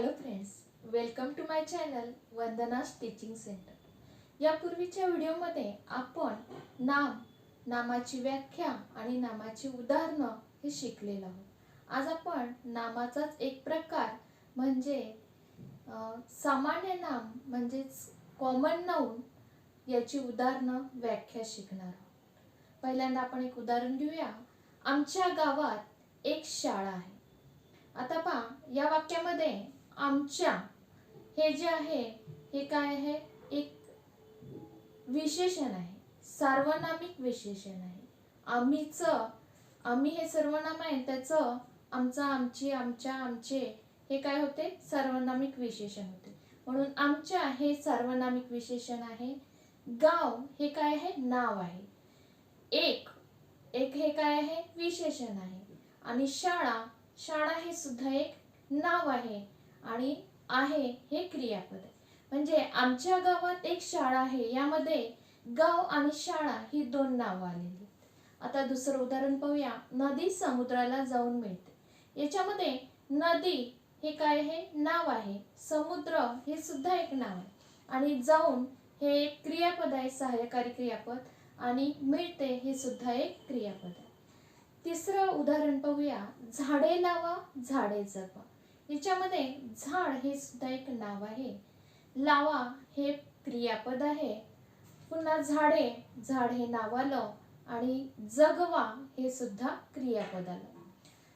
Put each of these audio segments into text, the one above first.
Hello friends welcome to my channel Vandana teaching centre यापूर्वीच्या व्हिडिओमध्ये आपण नाम नामाची व्याख्या आणि नामाची उदाहरणं हे शिकलेलं आहोत. आज आपण नामाचाच एक प्रकार म्हणजे सामान्य नाम म्हणजेच कॉमन नाऊन याची उदाहरणं व्याख्या शिकणार आहोत. पहिल्यांदा आपण एक उदाहरण घेऊया. आमच्या गावात एक शाळा आहे. आता पहा या वाक्यामध्ये आमच्या हे जे आहे हे काय आहे? एक विशेषण आहे. सार्वनामिक विशेषण आहे. आम्हीच आम्ही हे सर्वनाम आहे त्याचं आमचा आमची आमच्या आमचे हे काय होते? सर्वनामिक विशेषण होते. म्हणून आमच्या हे सार्वनामिक विशेषण आहे. गाव हे काय आहे? नाव आहे. एक एक हे काय आहे? विशेषण आहे. आणि शाळा शाळा हे सुद्धा एक नाव आहे. आणि आहे हे क्रियापद. आहे म्हणजे आमच्या गावात एक शाळा आहे यामध्ये गाव आणि शाळा ही दोन नावं आलेली आता दुसरं उदाहरण पाहूया. नदी समुद्राला जाऊन मिळते. याच्यामध्ये नदी हे काय आहे? नाव आहे. समुद्र हे सुद्धा एक नाव आहे. आणि जाऊन हे एक क्रियापद आहे सहाय्यकारी क्रियापद. आणि मिळते हे सुद्धा एक क्रियापद आहे. तिसरं उदाहरण पाहूया. झाडे लावा झाडे जगवा याच्यामध्ये झाड हे सुद्धा एक नाव आहे. लावा हे क्रियापद आहे. पुन्हा झाडे झाड हे नाव आलं आणि जगवा हे सुद्धा क्रियापद आलं.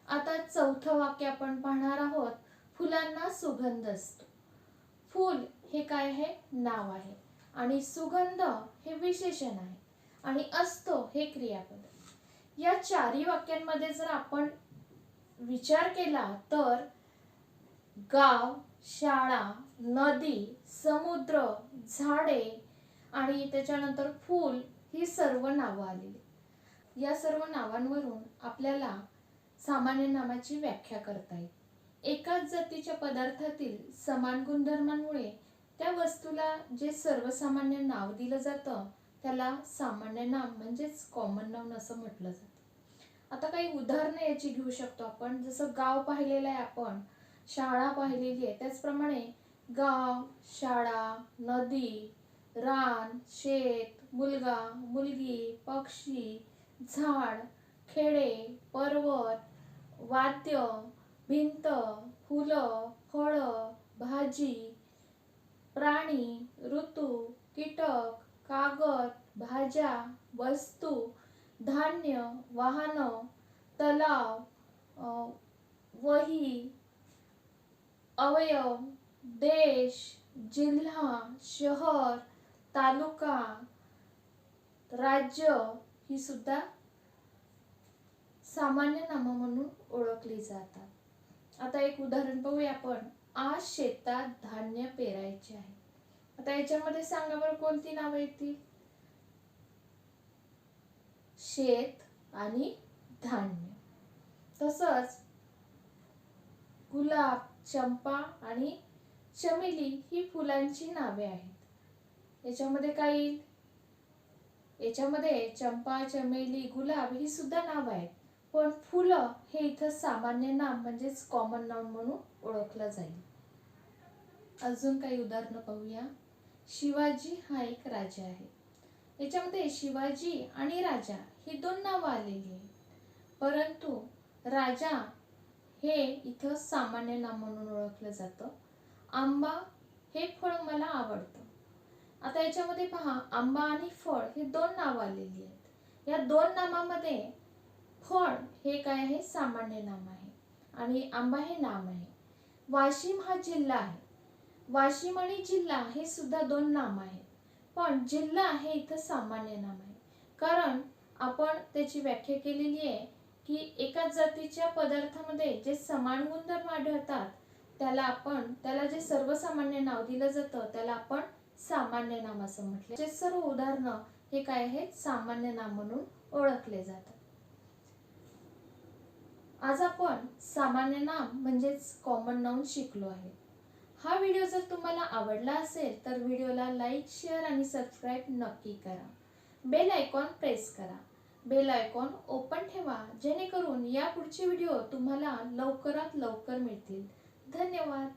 आता चौथं वाक्य आपण पाहणार आहोत. फुलांना सुगंध असतो. फूल हे काय आहे? नाव आहे. आणि सुगंध हे विशेषण आहे. आणि असतो हे क्रियापद. या चारही वाक्यांमध्ये जर आपण विचार केला तर गाव शाळा नदी समुद्र झाडे आणि त्याच्यानंतर फूल ही सर्व नावं आलेली. या सर्व नावांवरून आपल्याला सामान्य नामाची व्याख्या करता येईल. एकाच जातीच्या पदार्थातील समान गुणधर्मांमुळे त्या वस्तूला जे सर्वसामान्य नाव दिलं जातं त्याला सामान्य नाम म्हणजेच कॉमन नाउन असं म्हटलं जातं. आता काही उदाहरणं याची घेऊ शकतो आपण. जसं गाव पाहिलेलं आहे आपण शाळा पाहिलेली आहे. त्याचप्रमाणे गाव शाळा नदी रान शेत मुलगा मुलगी पक्षी झाड खेडे पर्वत वाद्य भिंत फुलं फळं भाजी प्राणी ऋतू कीटक कागद भाज्या वस्तू धान्य वाहनं तलाव वही अवयव देश जिल्हा शहर तालुका राज्य ही सुद्धा सामान्य नामं म्हणून ओळखली जातात. आता एक उदाहरण पाहूया आपण. आज शेतात धान्य पेरायचे आहे. आता याच्यामध्ये सांगा बरं कोणती नावं येतील? शेत आणि धान्य. तसंच गुलाब चंपा आणि चमेली ही फुलांची नावे आहेत. याच्यामध्ये काय येईल याच्यामध्ये चंपा चमेली गुलाब ही सुद्धा नाव आहेत. पण फुलं हे इथं सामान्य नाम म्हणजेच कॉमन नाम म्हणून ओळखलं जाईल. अजून काही उदाहरणं पाहूया. शिवाजी हा एक राजा आहे. याच्यामध्ये शिवाजी आणि राजा ही दोन नावं आलेली आहेत. परंतु राजा हे इथं सामान्य नाम म्हणून ओळखलं जातं. आंबा हे फळ मला आवडतं. आता याच्यामध्ये पहा आंबा आणि फळ हे दोन नावं आलेली आहेत. या दोन नामामध्ये फळ हे काय आहे? सामान्य नाम आहे. आणि आंबा हे नाम आहे. वाशिम हा जिल्हा आहे. वाशिम आणि जिल्हा हे सुद्धा दोन नाम आहेत. पण जिल्हा हे इथं सामान्य नाम आहे. कारण आपण त्याची व्याख्या केलेली आहे की एकाच जातीच्या पदार्थामध्ये जे समान गुणधर्म आढळतात त्याला आपण त्याला जे सर्वसामान्य नाव दिलं जातं त्याला आपण सामान्य नाम असं म्हटले. जे सर्व उदाहरणं हे काय आहेत? सामान्य नाम म्हणून ओळखले जातात. आज आपण सामान्य नाम म्हणजेच कॉमन नाऊन शिकलो आहे. हा व्हिडिओ जर तुम्हाला आवडला असेल तर व्हिडिओला लाईक शेअर आणि सबस्क्राईब नक्की करा. बेल आयकॉन प्रेस करा. बेल आयकॉन ओपन ठेवा जेणेकरून या पुढचे व्हिडिओ तुम्हाला लवकरात लवकर मिळतील. धन्यवाद.